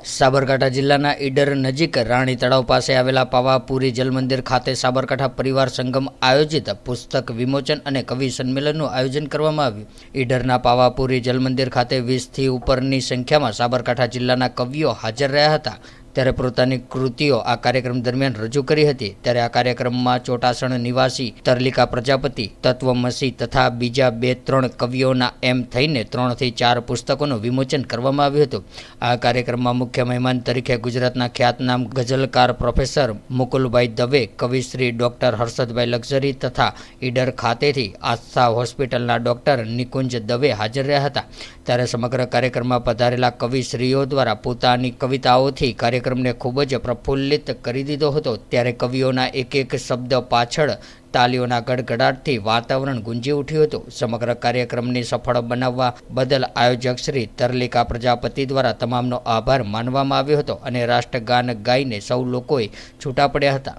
સાબરકાંઠા જિલ્લાના ઈડર નજીક રાણી તળાવ પાસે આવેલા પાવાપુરી જલમંદિર ખાતે સાબરકાંઠા પરિવાર સંગમ આયોજિત પુસ્તક વિમોચન અને કવિ સંમેલનનું આયોજન કરવામાં આવ્યું. ઈડરના પાવાપુરી જલમંદિર ખાતે વીસથી ઉપરની સંખ્યામાં સાબરકાંઠા જિલ્લાના કવિઓ હાજર રહ્યા હતા. ત્યારે પોતાની કૃતિઓ આ કાર્યક્રમ દરમિયાન રજૂ કરી હતી. ત્યારે આ કાર્યક્રમમાં ચોટાસણ નિવાસી, તરલિકા પ્રજાપતિ, તત્વમસી તથા બીજા બે ત્રણ કવિઓના એમ થઈને ત્રણથી ચાર પુસ્તકોનું વિમોચન કરવામાં આવ્યું હતું. આ કાર્યક્રમમાં મુખ્ય મહેમાન તરીકે ગુજરાતના ખ્યાતનામ ગઝલકાર પ્રોફેસર મુકુલભાઈ દવે કવિશ્રી ડૉક્ટર હર્ષદભાઈ લક્ઝરી તથા ઈડર ખાતેથી આસ્થા હોસ્પિટલના ડૉક્ટર નિકુંજ દવે હાજર રહ્યા હતા. ત્યારે સમગ્ર કાર્યક્રમમાં પધારેલા કવિશ્રીઓ દ્વારા પોતાની કવિતાઓથી કાર્યક્રમને ખૂબ જ પ્રફુલ્લિત કરી દીધો હતો. ત્યારે કવિઓના એક એક શબ્દ પાછળ તાલીઓના ગડગડાટથી વાતાવરણ ગુંજી ઉઠ્યું હતું. સમગ્ર કાર્યક્રમને સફળ બનાવવા બદલ આયોજક શ્રી તરલિકા પ્રજાપતિ દ્વારા તમામનો આભાર માનવામાં આવ્યો હતો અને રાષ્ટ્રગાન ગાઈને સૌ લોકોએ છૂટા પડ્યા હતા.